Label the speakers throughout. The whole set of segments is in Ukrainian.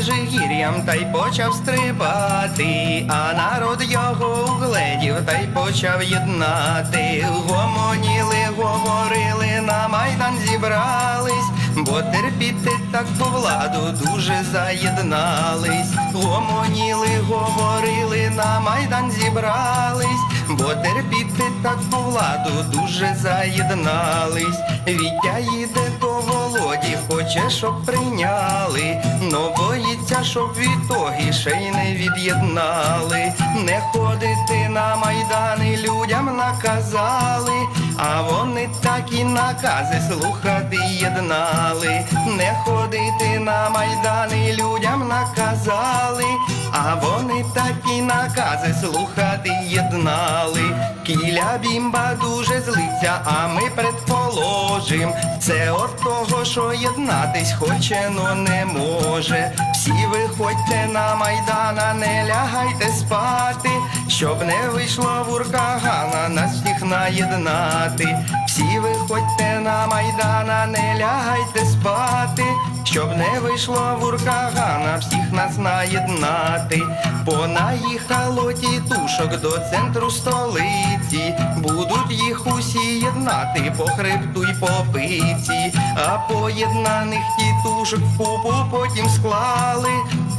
Speaker 1: межигір'ям та й почав стрибати, а народ його угледів та й почав єднати. Гомоніли, говорили, на майдан зібрались, бо терпіти таку владу дуже заєднались. Гомоніли, говорили, на майдан зібрались, бо терпіти таку владу дуже заєднались. Вітя їде до Володі, хоче, щоб прийняли, но боїться, щоб відтоги ще й не від'єднали. Не ходити на майдани людям наказали, а вони так і накази слухати єднали. Не ходити на майдани людям наказали, а вони так і накази слухати єднали. Кіля бімба дуже злиться, а ми предположим. Це от того, що єднатись хоче, но не може. Всі виходьте на майдана, не лягайте спати, щоб не вийшло вуркагана нас всіх наєднати. Всі виходьте на майдана, не лягайте спати, щоб не вийшло вуркагана всіх нас наєднати. Понаїхало тітушок до центру столиці, будуть їх усі єднати по хребту й по пиці, а поєднаних тітушок в купу потім склали,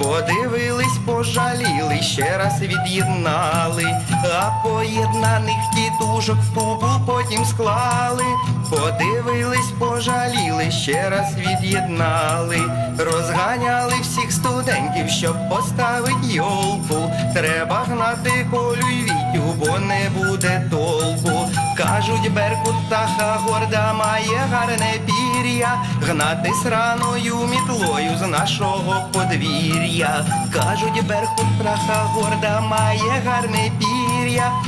Speaker 1: подивились, пожаліли, ще раз від'єднали, а поєднаних тітушок в купу потім склали, подивились, пожаліли, ще раз від'єднали, розганяли всіх студентів, щоб поставить йолку. Треба гнати колю й вітю, бо не буде толку. Кажуть, беркут птаха горда має гарне пір'я, гнати сраною мітлою з нашого подвір'я. Кажуть, беркут птаха горда має гарне пір'я,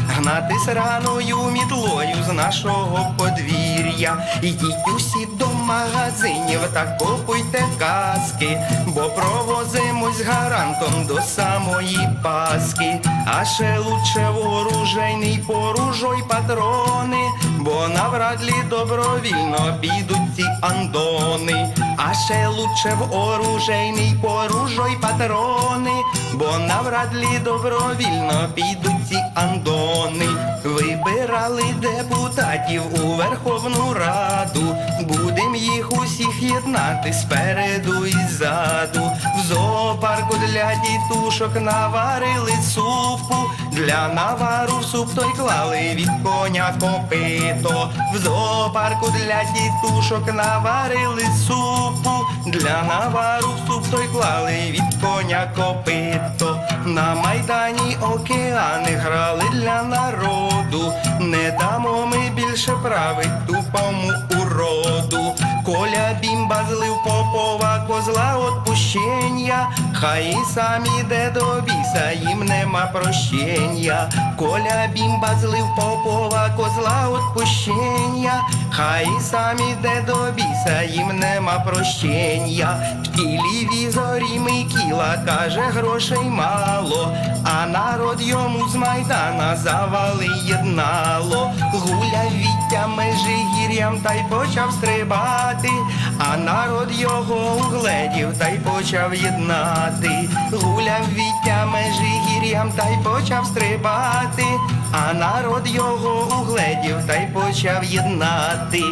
Speaker 1: гнати сраною мітлою з нашого подвір'я. Ідіть усі до магазинів та купуйте каски, бо провозимось гарантом до самої Паски. А ще лучше вооружейний поружой патрони, бо навряд лі добровільно підуть ці андони. А ще лучше в поружой патрони, бо навряд лі добровільно підуть ці андони. Вибирали депутатів у Верховну Раду, будем їх усіх єднати спереду і ззаду. В зоопарку для дітушок наварили супу, для навару суп той клали від коня копито. В зоопарку для дітушок наварили супу, для навару суп той клали від коня копито. На майдані океани грали для народу. Не дамо ми більше править тупому уроду. Коля бімба злив попова козла отпущення, хай і сам іде до біса, їм нема прощення. Коля бімба злив попова козла отпущення, хай і сам іде до біса, їм нема прощення. В телевізорі Микіла каже, грошей мало, а народ йому з майдана завали єднало. Гуляв Вітя межигір'ям та й почав стрибати, а народ його угледів та й почав єднати. Гуляв Вітя межигір'ям та й почав стрибати, а народ його угледів та й почав єднати.